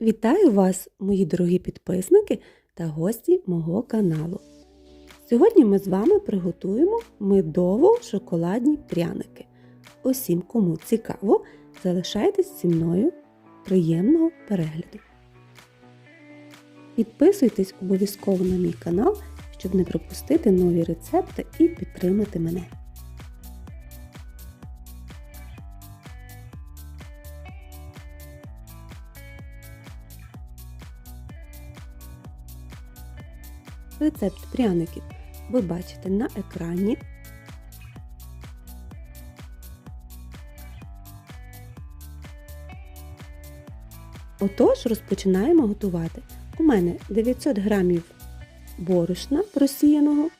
Вітаю вас, мої дорогі підписники та гості мого каналу. Сьогодні ми з вами приготуємо медово-шоколадні пряники. Усім, кому цікаво, залишайтесь зі мною. Приємного перегляду! Підписуйтесь обов'язково на мій канал, щоб не пропустити нові рецепти і підтримати мене. Рецепт пряників ви бачите на екрані. Отож, розпочинаємо готувати. У мене 900 грамів борошна просіяного,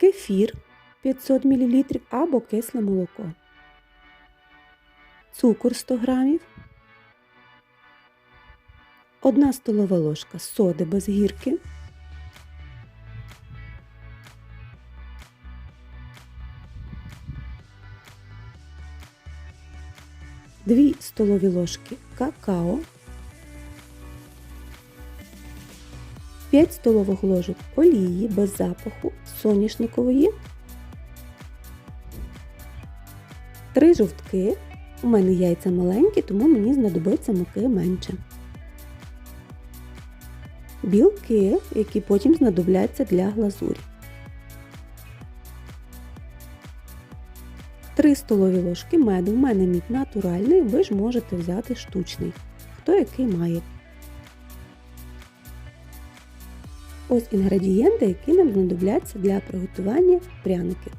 кефір 500 мл або кисле молоко, цукор 100 грамів, 1 столова ложка соди без гірки, Дві столові ложки какао, 5 столових ложок олії без запаху соняшникової, 3 жовтки. У мене яйця маленькі, тому мені знадобиться муки менше. Білки, які потім знадобляться для глазурі. 3 столові ложки меду. У мене мід натуральний, ви ж можете взяти штучний, хто який має. Ось інгредієнти, які нам знадобляться для приготування пряників.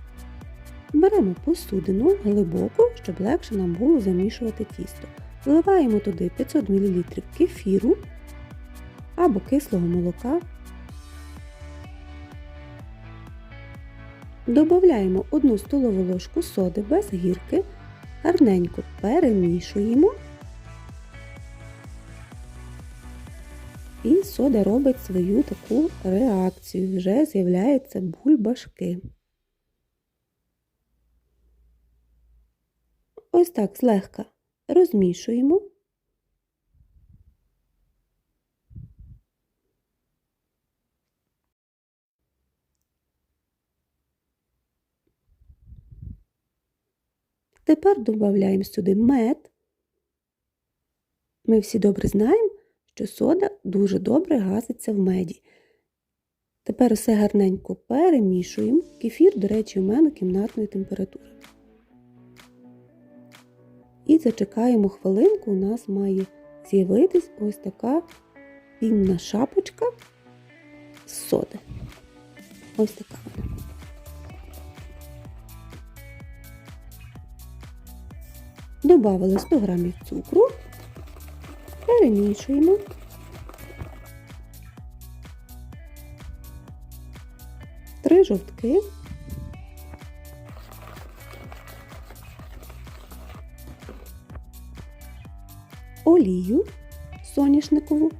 Беремо посудину глибоку, щоб легше нам було замішувати тісто. Вливаємо туди 500 мл кефіру або кислого молока. Додаємо 1 столову ложку соди без гірки, гарненько перемішуємо. І сода робить свою таку реакцію, вже з'являються бульбашки. Ось так злегка розмішуємо. Тепер додаємо сюди мед. Ми всі добре знаємо, що сода дуже добре гаситься в меді. Тепер все гарненько перемішуємо. Кефір, до речі, у мене кімнатної температури. І зачекаємо хвилинку, у нас має з'явитись ось така пінна шапочка з соди. Ось така вона. Добавили 100 г цукру, перемішуємо. Три жовтки. Олію соняшникову.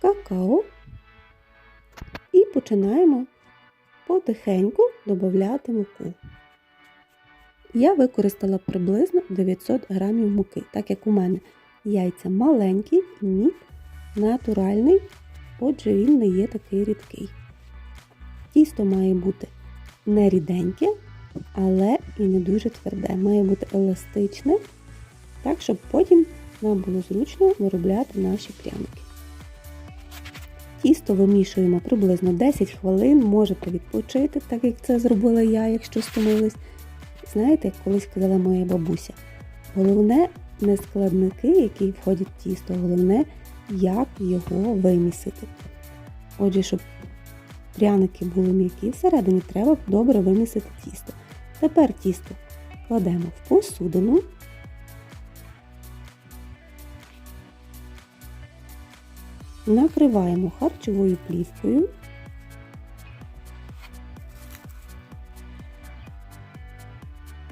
Какао і починаємо потихеньку додати муку. Я використала приблизно 900 г муки, так як у мене яйця маленькі і мід натуральний, отже, він не є такий рідкий. Тісто має бути не ріденьке, але і не дуже тверде. Має бути еластичне, так, щоб потім нам було зручно виробляти наші пряники. Тісто вимішуємо приблизно 10 хвилин, можете відпочити, так як це зробила я, якщо стомились. Знаєте, як колись казала моя бабуся, головне не складники, які входять в тісто, головне, як його вимісити. Отже, щоб пряники були м'які всередині, треба добре вимісити тісто. Тепер тісто кладемо в посудину. накриваємо харчовою плівкою.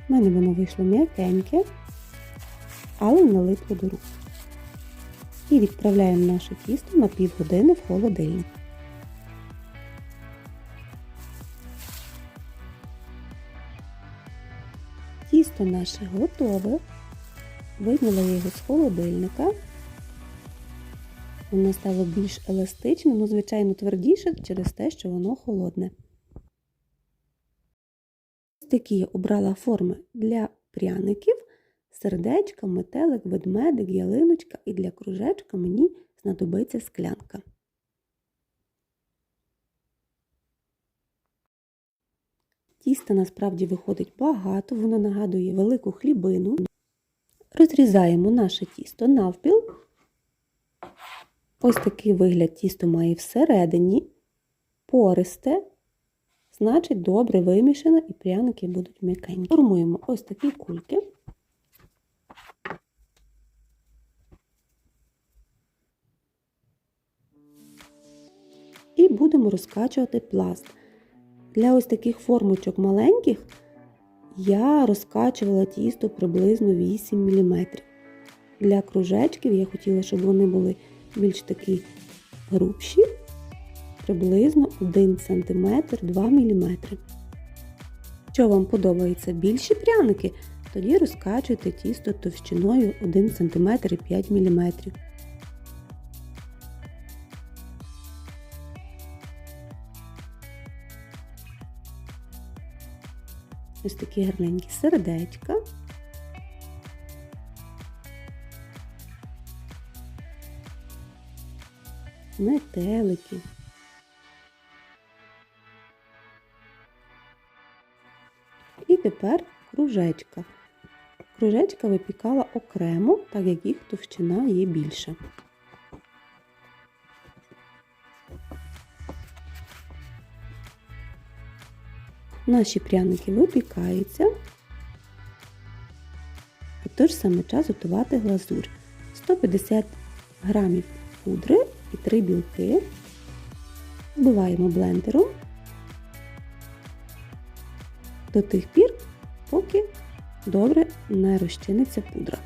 У мене воно вийшло м'якеньке, але не липло до рук. І відправляємо наше тісто на півгодини в холодильник. Тісто наше готове. Вийняла його з холодильника. Воно стало більш еластичним, ну, звичайно, твердіше через те, що воно холодне. Ось такі я обрала форми для пряників, сердечка, метелик, ведмедик, ялиночка і для кружечка мені знадобиться склянка. Тіста насправді виходить багато, воно нагадує велику хлібину. Розрізаємо наше тісто навпіл. Ось такий вигляд тісто має всередині, пористе, значить добре вимішане і пряники будуть м'якенькі. Формуємо ось такі кульки. І будемо розкачувати пласт. Для ось таких формочок маленьких я розкачувала тісто приблизно 8 мм. Для кружечків я хотіла, щоб вони були більш такі грубші, приблизно 1 см 2 мм. Якщо вам подобаються більші пряники, тоді розкачуйте тісто товщиною 1 см 5 мм. Ось такі гарненькі сердечка. Метелики. І тепер кружечка. Кружечка випікала окремо, так як їх товщина є більша. Наші пряники випікаються. В той ж самий час готувати глазурь. 150 грамів пудри і 3 білки. Вбиваємо блендером до тих пір, поки добре не розчиниться пудра.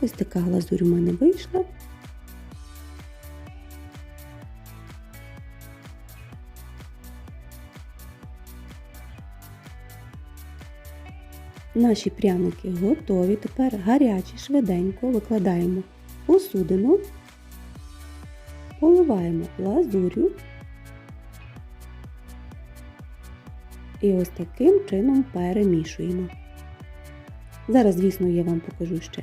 Ось така глазурь у мене вийшла. Наші пряники готові. Тепер гарячі, швиденько викладаємо посудину, поливаємо лазурю і ось таким чином перемішуємо. Зараз, звісно, я вам покажу ще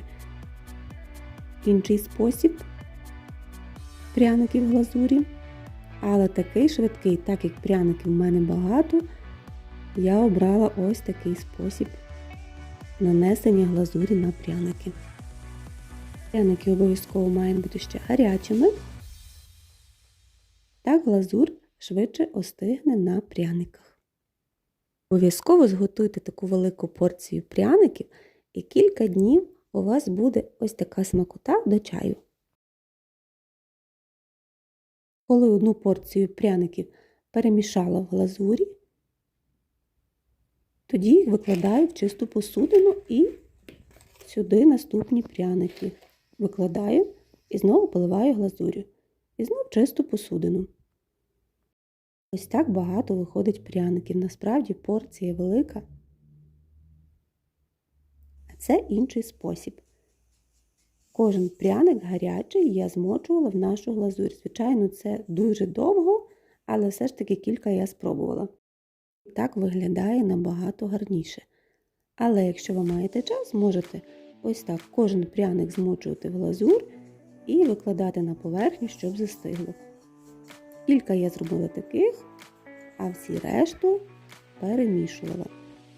інший спосіб пряників глазурі, але такий швидкий, так як пряників в мене багато, я обрала ось такий спосіб нанесення глазурі на пряники. Пряники обов'язково мають бути ще гарячими. Так глазур швидше остигне на пряниках. Обов'язково зготуйте таку велику порцію пряників і кілька днів у вас буде ось така смакота до чаю. Коли одну порцію пряників перемішала в глазурі, тоді їх викладаю в чисту посудину і сюди наступні пряники. Викладаю і знову поливаю глазурю. І знову чисту посудину. Ось так багато виходить пряників. Насправді порція велика. А це інший спосіб. Кожен пряник гарячий я змочувала в нашу глазурь. Звичайно, це дуже довго, але все ж таки кілька я спробувала. Так виглядає набагато гарніше. Але якщо ви маєте час, можете ось так кожен пряник змочувати в глазур і викладати на поверхню, щоб застигло. Кілька я зробила таких, а всі решту перемішувала.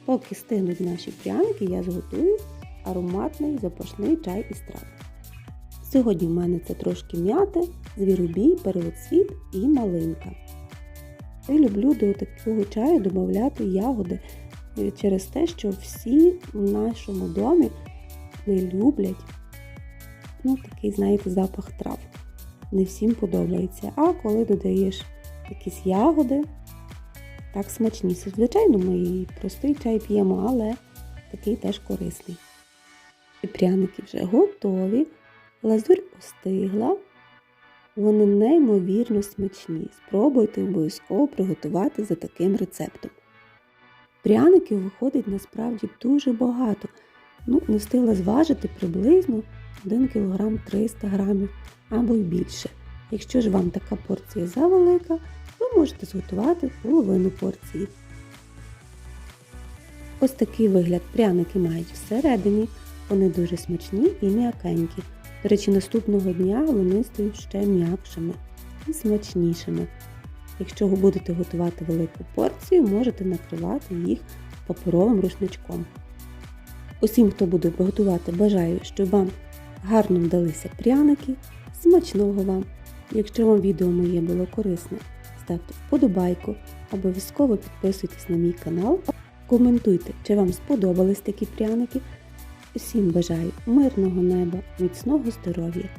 Поки стигнуть наші пряники, я зготую ароматний запашний чай із трав. Сьогодні в мене це трошки м'яти, звіробій, перелоцвіт і малинка. Я люблю до такого чаю додати ягоди через те, що всі в нашому домі не люблять ну, такий, знаєте, запах трав. Не всім подобається. А коли додаєш якісь ягоди, так смачніше. Звичайно, ми і простий чай п'ємо, але такий теж корисний. І пряники вже готові, лазурь остигла. Вони неймовірно смачні. Спробуйте обов'язково приготувати за таким рецептом. Пряників виходить насправді дуже багато. Ну, не встигла зважити приблизно 1 кг 300 грамів або й більше. Якщо ж вам така порція завелика, ви можете зготувати половину порції. Ось такий вигляд пряники мають всередині. Вони дуже смачні і м'якенькі. До речі, наступного дня вони стають ще м'якшими і смачнішими. Якщо ви будете готувати велику порцію, можете накривати їх паперовим рушничком. Усім, хто буде готувати, бажаю, щоб вам гарно вдалися пряники. Смачного вам! Якщо вам відео моє було корисне, ставте вподобайку, обов'язково підписуйтесь на мій канал, коментуйте, чи вам сподобались такі пряники. Усім бажаю мирного неба, міцного здоров'я,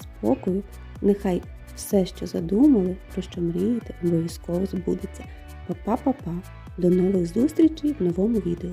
спокою. Нехай все, що задумали, про що мрієте, обов'язково збудеться. Па-па-па-па! До нових зустрічей в новому відео.